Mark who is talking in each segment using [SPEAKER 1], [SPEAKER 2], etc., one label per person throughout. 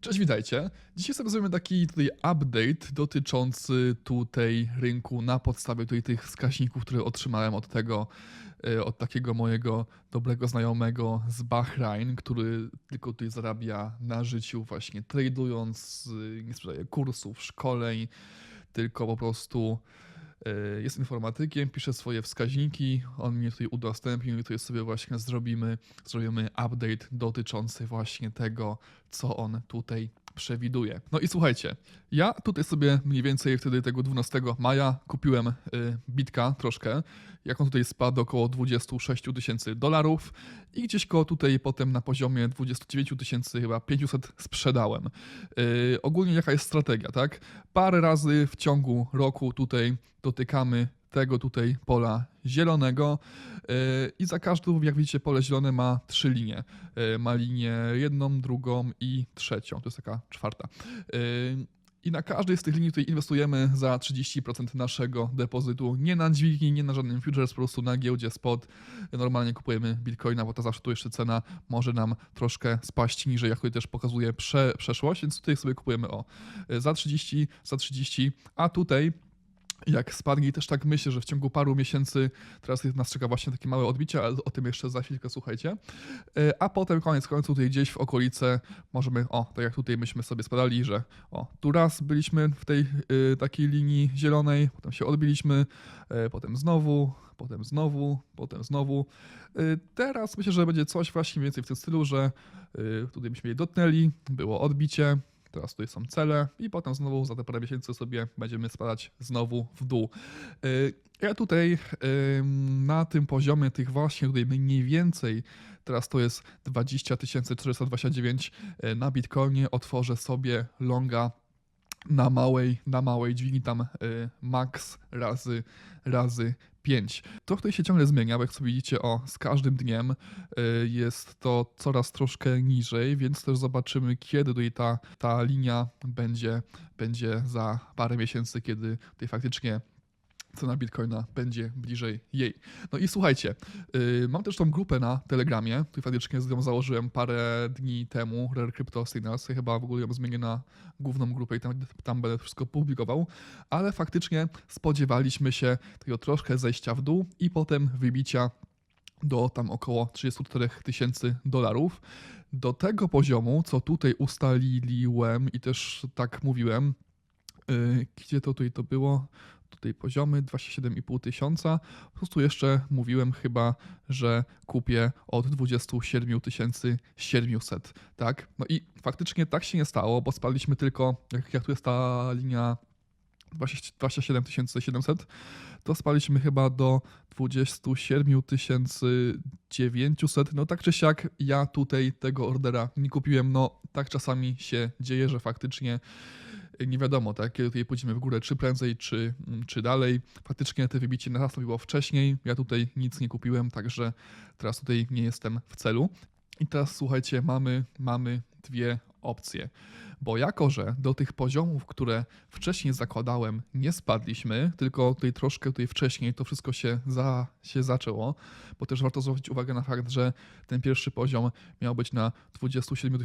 [SPEAKER 1] Cześć, witajcie. Dzisiaj sobie zrobimy taki tutaj update dotyczący tutaj rynku na podstawie tutaj tych wskaźników, które otrzymałem od tego, e, od takiego mojego dobrego znajomego z Bahrain, który tylko tutaj zarabia na życiu właśnie tradując, y, nie sprzedaje kursów, szkoleń, tylko po prostu e, jest informatykiem, pisze swoje wskaźniki, on mnie tutaj udostępnił i tutaj sobie właśnie zrobimy, zrobimy update dotyczący właśnie tego, co on tutaj przewiduje. No i słuchajcie, ja tutaj sobie mniej więcej wtedy tego 12 maja kupiłem y, bitka troszkę, jak on tutaj spadł około 26 tysięcy dolarów i gdzieś koło tutaj potem na poziomie 29 tysięcy chyba 500 sprzedałem. Y, ogólnie jaka jest strategia, tak? Parę razy w ciągu roku tutaj dotykamy tego tutaj pola zielonego yy, i za każdą, jak widzicie, pole zielone ma trzy linie. Yy, Ma linię jedną, drugą i trzecią. To jest taka czwarta. Yy, I na każdej z tych linii tutaj inwestujemy za 30% naszego depozytu. Nie na dźwigni, nie na żadnym futures, po prostu na giełdzie spot. Normalnie kupujemy bitcoina, bo to zawsze tu jeszcze cena może nam troszkę spaść niżej, jak tutaj też pokazuje prze, przeszłość, więc tutaj sobie kupujemy o za 30, za 30, a tutaj jak spadnie też tak myślę, że w ciągu paru miesięcy teraz nas czeka właśnie takie małe odbicie, ale o tym jeszcze za chwilkę słuchajcie. E, A potem koniec końców tutaj gdzieś w okolice możemy, o, tak jak tutaj myśmy sobie spadali, że o, tu raz byliśmy w tej y, takiej linii zielonej, potem się odbiliśmy, e, potem znowu, potem znowu, potem znowu. Y, Teraz myślę, że będzie coś właśnie więcej w tym stylu, że y, tutaj byśmy je dotknęli, było odbicie, Teraz tutaj są cele i potem znowu za te parę miesięcy sobie będziemy spadać znowu w dół. Yy, Ja tutaj ym, na tym poziomie tych właśnie tutaj mniej więcej, teraz to jest 20 429 yy, na Bitcoinie, otworzę sobie longa na małej, na małej dźwigni tam y, max razy, razy 5. To tutaj się ciągle zmienia, bo jak sobie widzicie, o, z każdym dniem y, jest to coraz troszkę niżej, więc też zobaczymy, kiedy tutaj ta, ta linia będzie, będzie za parę miesięcy, kiedy tutaj faktycznie cena Bitcoina będzie bliżej jej. No i słuchajcie, yy, mam też tą grupę na Telegramie, tutaj faktycznie ją założyłem parę dni temu, Rare Crypto Signals, ja chyba w ogóle ją zmienię na główną grupę i tam, tam będę wszystko publikował, ale faktycznie spodziewaliśmy się tego troszkę zejścia w dół i potem wybicia do tam około 34 tysięcy dolarów. Do tego poziomu, co tutaj ustaliłem i też tak mówiłem, yy, gdzie to tutaj to było? Tutaj poziomy 27,5 tysiąca. Po prostu jeszcze mówiłem chyba, że kupię od 27 700, tak? No i faktycznie tak się nie stało, bo spaliśmy tylko, jak, jak tu jest ta linia 20 27 700, to spaliśmy chyba do 27 900. No tak czy siak, ja tutaj tego ordera nie kupiłem. No tak czasami się dzieje, że faktycznie nie wiadomo, tak, kiedy tutaj pójdziemy w górę, czy prędzej, czy, czy dalej. Faktycznie te wybicie nastąpiło wcześniej. Ja tutaj nic nie kupiłem, także teraz tutaj nie jestem w celu. I teraz słuchajcie, mamy, mamy dwie opcje. Bo jako, że do tych poziomów, które wcześniej zakładałem, nie spadliśmy, tylko tutaj troszkę tutaj wcześniej to wszystko się, za, się zaczęło, bo też warto zwrócić uwagę na fakt, że ten pierwszy poziom miał być na 27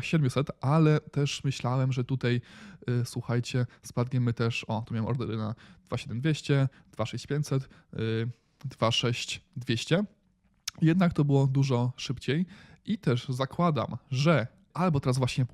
[SPEAKER 1] 700, ale też myślałem, że tutaj, y, słuchajcie, spadniemy też, o, tu miałem ordery na 27200, 26500, y, 26200. Jednak to było dużo szybciej i też zakładam, że albo teraz właśnie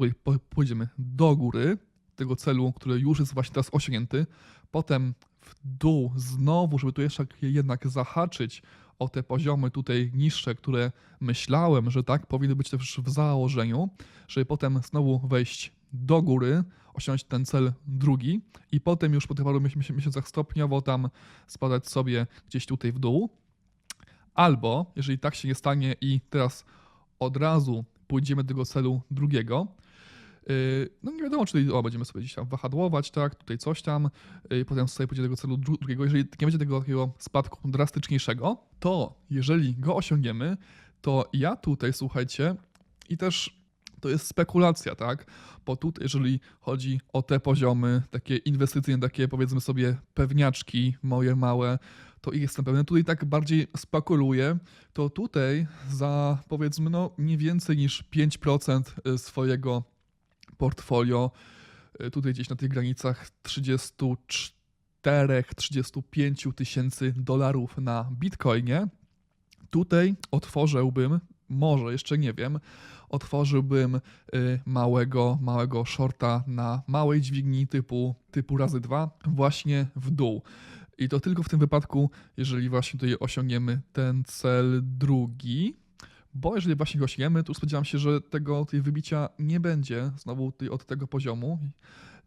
[SPEAKER 1] pójdziemy do góry tego celu, który już jest właśnie teraz osiągnięty, potem w dół znowu, żeby tu jeszcze jednak zahaczyć o te poziomy tutaj niższe, które myślałem, że tak powinny być też w założeniu, żeby potem znowu wejść do góry, osiągnąć ten cel drugi i potem już po tych paru miesiącach stopniowo tam spadać sobie gdzieś tutaj w dół. Albo, jeżeli tak się nie stanie i teraz od razu pójdziemy do tego celu drugiego, yy, no nie wiadomo, czy tutaj, o, będziemy sobie tam wahadłować, tak, tutaj coś tam, yy, potem sobie pójdzie do tego celu dru- drugiego. Jeżeli nie będzie tego takiego spadku drastyczniejszego, to jeżeli go osiągniemy, to ja tutaj, słuchajcie, i też to jest spekulacja, tak? Bo tutaj, jeżeli chodzi o te poziomy, takie inwestycyjne, takie powiedzmy sobie pewniaczki moje małe, to ich jestem pewny. Tutaj tak bardziej spekuluję, to tutaj za powiedzmy no nie więcej niż 5% swojego portfolio y, tutaj gdzieś na tych granicach 34-35 tysięcy dolarów na Bitcoinie. Tutaj otworzyłbym, może jeszcze nie wiem, otworzyłbym y, małego, małego shorta na małej dźwigni typu, typu razy dwa właśnie w dół. I to tylko w tym wypadku, jeżeli właśnie tutaj osiągniemy ten cel drugi, bo jeżeli właśnie go osiągniemy, to spodziewam się, że tego tej wybicia nie będzie znowu tutaj od tego poziomu,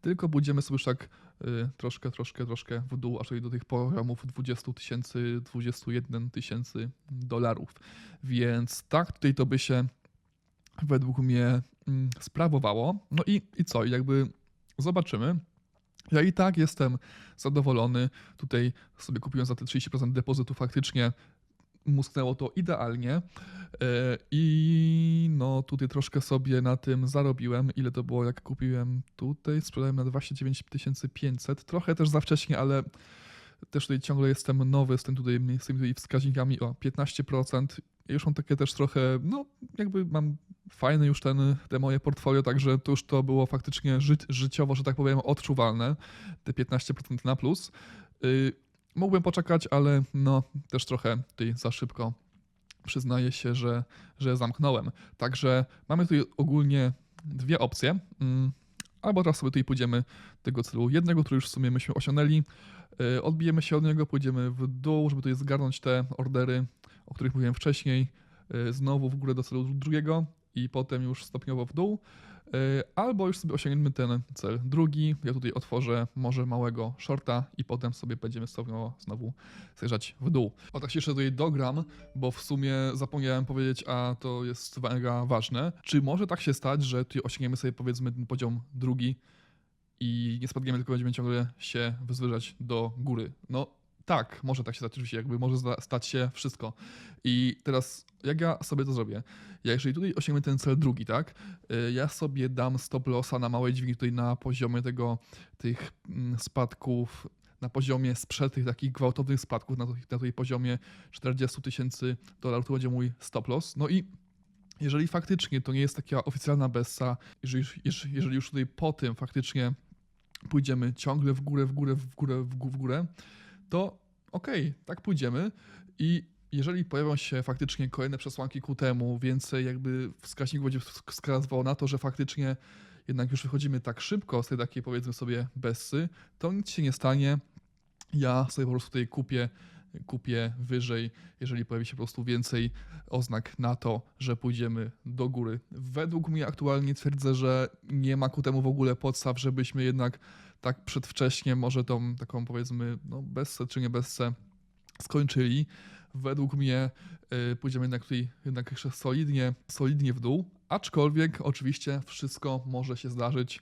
[SPEAKER 1] tylko pójdziemy sobie już tak y, troszkę, troszkę, troszkę w dół, aż do tych poziomów 20 tysięcy, 21 tysięcy dolarów. Więc tak tutaj to by się według mnie mm, sprawowało. No i, i co? I jakby zobaczymy. Ja i tak jestem zadowolony. Tutaj sobie kupiłem za te 30% depozytu faktycznie musknęło to idealnie. E, I no tutaj troszkę sobie na tym zarobiłem. Ile to było, jak kupiłem tutaj? Sprzedałem na 29 500. Trochę też za wcześnie, ale też tutaj ciągle jestem nowy z tym tutaj, z tymi tutaj wskaźnikami o 15%. Ja już mam takie też trochę, no jakby mam fajne już ten, te moje portfolio, także to już to było faktycznie ży, życiowo, że tak powiem, odczuwalne, te 15% na plus. Yy, mógłbym poczekać, ale no też trochę tutaj za szybko przyznaję się, że, że zamknąłem. Także mamy tutaj ogólnie dwie opcje. Yy, albo teraz sobie tutaj pójdziemy tego celu jednego, który już w sumie myśmy osiągnęli. Yy, odbijemy się od niego, pójdziemy w dół, żeby tutaj zgarnąć te ordery, o których mówiłem wcześniej. Yy, znowu w górę do celu drugiego i potem już stopniowo w dół. Yy, Albo już sobie osiągniemy ten cel drugi. Ja tutaj otworzę może małego shorta i potem sobie będziemy stopniowo znowu zjeżdżać w dół. O tak się jeszcze tutaj dogram, bo w sumie zapomniałem powiedzieć, a to jest mega ważne. Czy może tak się stać, że tutaj osiągniemy sobie powiedzmy ten poziom drugi i nie spadniemy, tylko będziemy ciągle się wyzwyżać do góry? No tak, może tak się stać, oczywiście, jakby może stać się wszystko. I teraz, jak ja sobie to zrobię? Ja jeżeli tutaj osiągnę ten cel drugi, tak, y, ja sobie dam stop lossa na małej dźwigni tutaj na poziomie tego, tych mm, spadków, na poziomie sprzed tych takich gwałtownych spadków, na, na poziomie 40 tysięcy dolarów, to będzie mój stop loss. No i jeżeli faktycznie to nie jest taka oficjalna bessa, jeżeli, jeżeli, już tutaj po tym faktycznie pójdziemy ciągle w górę, w górę, w górę, w gó- w górę, to okej, tak pójdziemy i jeżeli pojawią się faktycznie kolejne przesłanki ku temu, więcej jakby wskaźników będzie wskazywało na to, że faktycznie jednak już wychodzimy tak szybko z tej takiej powiedzmy sobie bessy, to nic się nie stanie. Ja sobie po prostu tutaj kupię, kupię wyżej, jeżeli pojawi się po prostu więcej oznak na to, że pójdziemy do góry. Według mnie aktualnie twierdzę, że nie ma ku temu w ogóle podstaw, żebyśmy jednak tak przedwcześnie może tą taką powiedzmy no bessę czy nie bessę skończyli. Według mnie y, pójdziemy jednak tutaj jednak jeszcze solidnie, solidnie w dół, aczkolwiek oczywiście wszystko może się zdarzyć.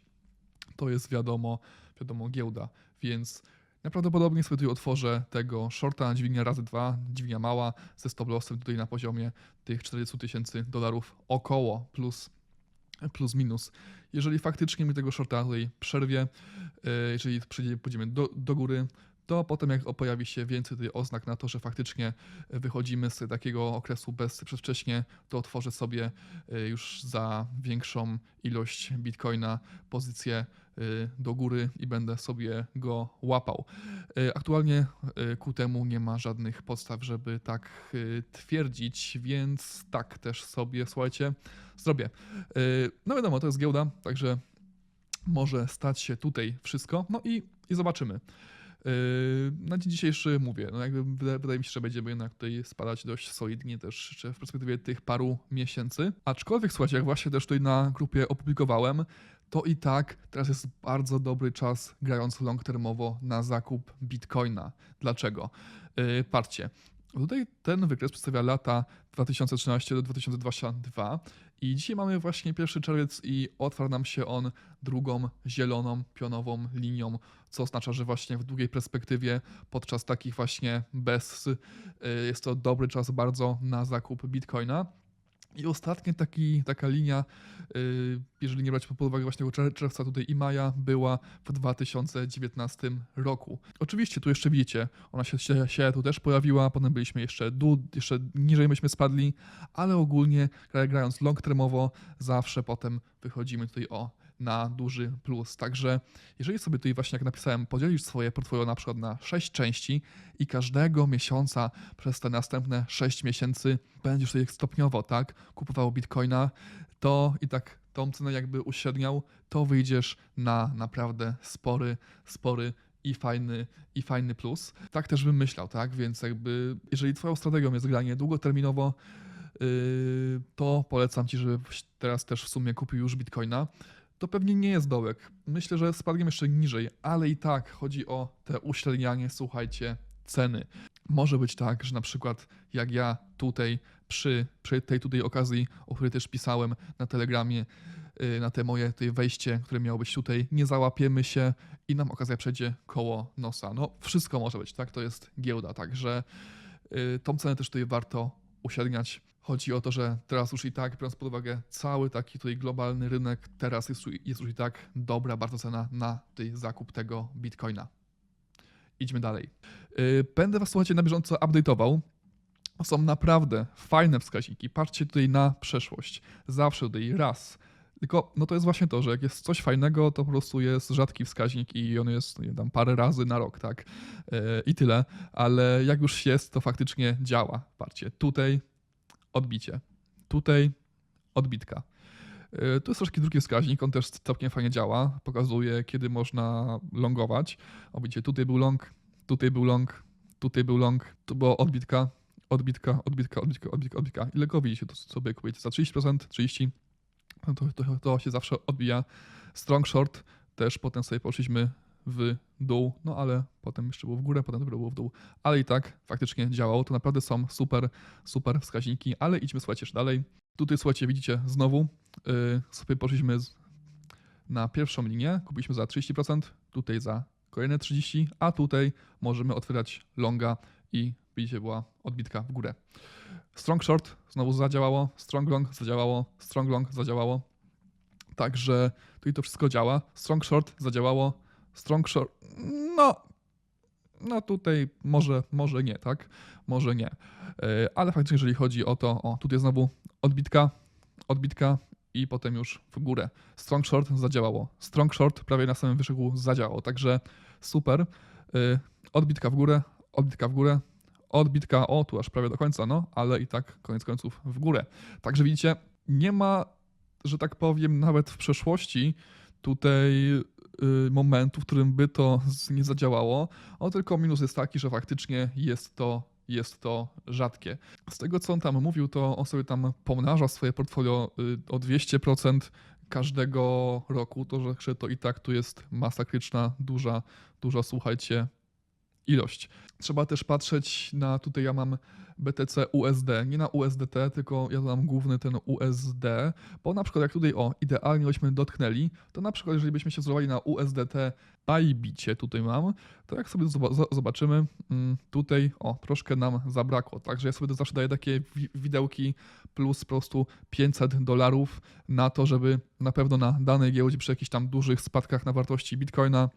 [SPEAKER 1] To jest wiadomo, wiadomo giełda, więc najprawdopodobniej sobie tutaj otworzę tego shorta na dźwignię razy dwa, dźwignia mała ze stop lossem tutaj na poziomie tych 40 tysięcy dolarów około plus plus minus. Jeżeli faktycznie mi tego shorta tutaj przerwie, y, jeżeli pójdziemy do, do góry, to potem jak pojawi się więcej tutaj oznak na to, że faktycznie wychodzimy z takiego okresu bez przedwcześnie, to otworzę sobie y, już za większą ilość bitcoina pozycję y, do góry i będę sobie go łapał. Aktualnie ku temu nie ma żadnych podstaw, żeby tak twierdzić, więc tak też sobie, słuchajcie, zrobię. No wiadomo, to jest giełda, także może stać się tutaj wszystko, no i, i zobaczymy. Yy, Na dzień dzisiejszy mówię, no jakby wydaje, mi się, że będziemy jednak tutaj spadać dość solidnie też w perspektywie tych paru miesięcy. Aczkolwiek słuchajcie, jak właśnie też tutaj na grupie opublikowałem, to i tak teraz jest bardzo dobry czas grając long termowo na zakup bitcoina. Dlaczego? Yy, patrzcie, tutaj ten wykres przedstawia lata 2013 do 2022 i dzisiaj mamy właśnie 1 czerwiec i otwarł nam się on drugą zieloną pionową linią, co oznacza, że właśnie w długiej perspektywie podczas takich właśnie bez y, jest to dobry czas bardzo na zakup bitcoina. I ostatnia taki, taka linia, y, jeżeli nie brać pod uwagę właśnie tego czer- czerwca tutaj i maja, była w 2019 roku. Oczywiście tu jeszcze widzicie, ona się, się, się tu też pojawiła, potem byliśmy jeszcze, dół, jeszcze niżej myśmy spadli, ale ogólnie gra- grając long termowo zawsze potem wychodzimy tutaj o na duży plus. Także jeżeli sobie tutaj właśnie, jak napisałem, podzielisz swoje portfolio na przykład na 6 części i każdego miesiąca przez te następne 6 miesięcy będziesz tutaj stopniowo, tak, kupował bitcoina, to i tak tą cenę jakby uśredniał, to wyjdziesz na naprawdę spory, spory i fajny, i fajny plus. Tak też bym myślał, tak? Więc jakby, jeżeli twoją strategią jest granie długoterminowo, yy, to polecam ci, żebyś teraz też w sumie kupił już bitcoina. To pewnie nie jest dołek. Myślę, że spadkiem jeszcze niżej, ale i tak chodzi o te uśrednianie, słuchajcie, ceny. Może być tak, że na przykład jak ja tutaj przy, przy tej tutaj okazji, o której też pisałem na Telegramie, yy, na te moje tutaj wejście, które miało być tutaj, nie załapiemy się i nam okazja przejdzie koło nosa. No wszystko może być, tak? To jest giełda, także yy, tą cenę też tutaj warto uśredniać. Chodzi o to, że teraz już i tak, biorąc pod uwagę cały taki tutaj globalny rynek, teraz jest, jest już i tak dobra bardzo cena na tutaj zakup tego bitcoina. Idźmy dalej. Yy, Będę Was, słuchajcie, na bieżąco update'ował. Są naprawdę fajne wskaźniki. Patrzcie tutaj na przeszłość. Zawsze tutaj raz. Tylko no to jest właśnie to, że jak jest coś fajnego, to po prostu jest rzadki wskaźnik i on jest nie tam parę razy na rok, tak? Yy, I tyle. Ale jak już jest, to faktycznie działa. Patrzcie, tutaj odbicie. Tutaj odbitka. Yy, Tu jest troszkę drugi wskaźnik, on też całkiem fajnie działa. Pokazuje, kiedy można longować. O, widzicie, tutaj był long, tutaj był long, tutaj był long, tu była odbitka, odbitka, odbitka, odbitka, odbitka, odbitka. Ile go widzicie, to sobie kupujecie za 30%, 30%, no to, to, to się zawsze odbija. Strong short też potem sobie poszliśmy w dół, no ale potem jeszcze było w górę, potem dopiero było w dół, ale i tak faktycznie działało. To naprawdę są super, super wskaźniki, ale idźmy słuchajcie jeszcze dalej. Tutaj słuchajcie, widzicie znowu yy, sobie poszliśmy z, na pierwszą linię, kupiliśmy za 30%, tutaj za kolejne 30%, a tutaj możemy otwierać longa i widzicie była odbitka w górę. Strong short znowu zadziałało, strong long zadziałało, strong long zadziałało. Także tutaj to wszystko działa. Strong short zadziałało, strong short, no, no tutaj może, może nie, tak? Może nie. Yy, Ale faktycznie, jeżeli chodzi o to, o tutaj znowu odbitka, odbitka i potem już w górę. Strong short zadziałało. Strong short prawie na samym wyższyku zadziałało, także super. Yy, Odbitka w górę, odbitka w górę, odbitka, o tu aż prawie do końca, no, ale i tak koniec końców w górę. Także widzicie, nie ma, że tak powiem, nawet w przeszłości tutaj momentu, w którym by to nie zadziałało. O tylko minus jest taki, że faktycznie jest to, jest to rzadkie. Z tego, co on tam mówił, to on sobie tam pomnaża swoje portfolio y, o 200% każdego roku. To, że to i tak tu jest masakryczna, duża, duża, słuchajcie, ilość. Trzeba też patrzeć na, tutaj ja mam BTC USD, nie na USDT, tylko ja mam główny ten USD, bo na przykład jak tutaj, o, idealnie byśmy dotknęli, to na przykład jeżeli byśmy się wzorowali na USDT Bybicie, tutaj mam, to jak sobie zoba- zo- zobaczymy, mm, tutaj, o, troszkę nam zabrakło, także ja sobie zawsze daję takie wi- widełki plus po prostu 500 dolarów na to, żeby na pewno na danej giełdzie przy jakichś tam dużych spadkach na wartości Bitcoina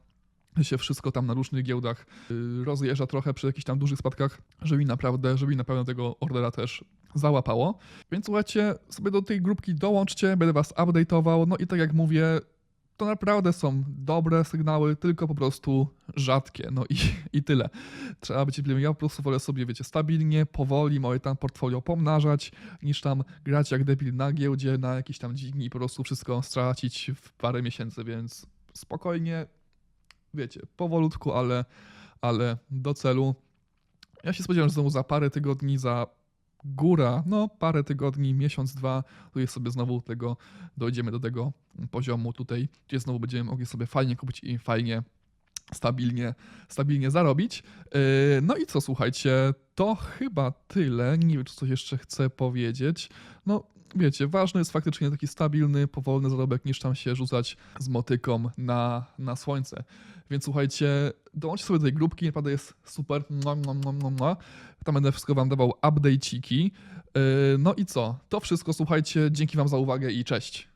[SPEAKER 1] się wszystko tam na różnych giełdach yy, rozjeżdża trochę przy jakichś tam dużych spadkach, żeby naprawdę, żeby naprawdę tego ordera też załapało. Więc słuchajcie, sobie do tej grupki dołączcie, będę was update'ował, no i tak jak mówię, to naprawdę są dobre sygnały, tylko po prostu rzadkie, no i, i tyle. Trzeba być cierpliwym. Ja po prostu wolę sobie, wiecie, stabilnie, powoli moje tam portfolio pomnażać, niż tam grać jak debil na giełdzie, na jakiś tam dźwigni i po prostu wszystko stracić w parę miesięcy, więc spokojnie, wiecie, powolutku, ale, ale do celu. Ja się spodziewam, że znowu za parę tygodni, za góra, no parę tygodni, miesiąc, dwa, tutaj sobie znowu tego dojdziemy do tego poziomu tutaj, gdzie znowu będziemy mogli sobie fajnie kupić i fajnie stabilnie, stabilnie zarobić. Yy, No i co, słuchajcie, to chyba tyle. Nie wiem, czy coś jeszcze chcę powiedzieć. No, wiecie, ważny jest faktycznie taki stabilny, powolny zarobek, niż tam się rzucać z motyką na, na słońce. Więc słuchajcie, dołączcie sobie do tej grupki, naprawdę jest super. Tam będę wszystko wam dawał update'iki. Yy, No i co? To wszystko, słuchajcie, dzięki wam za uwagę i cześć.